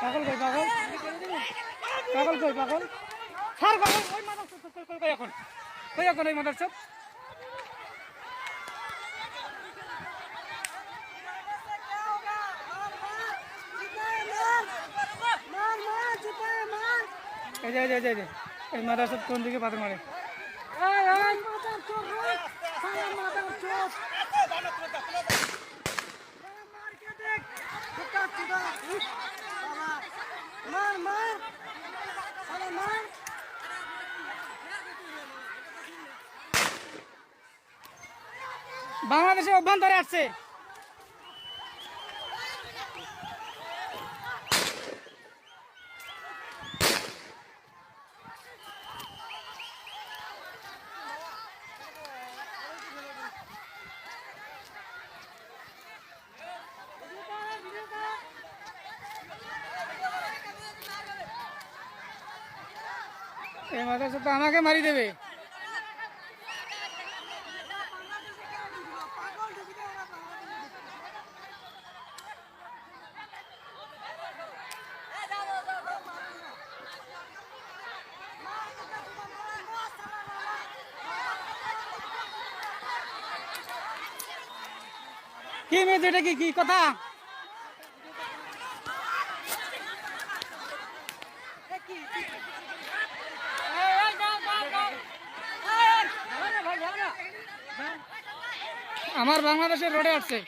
পাগল কই পাগল। পাগল কই পাগল। স্যার পাগল। ওই মাদার কই এখন? কই এখন ওই মাদার এই যে মাদার কোন দিকে পাথর মারে? এই, মার মার। সালা মার। বাংলাদেশের অভ্যন্তরে আসছে। এই মাদ্রাসা তো আমাকে মারি দেবে। কি মেয়ে এটা কি কি কথা? আমার বাংলাদেশের রোডে আছে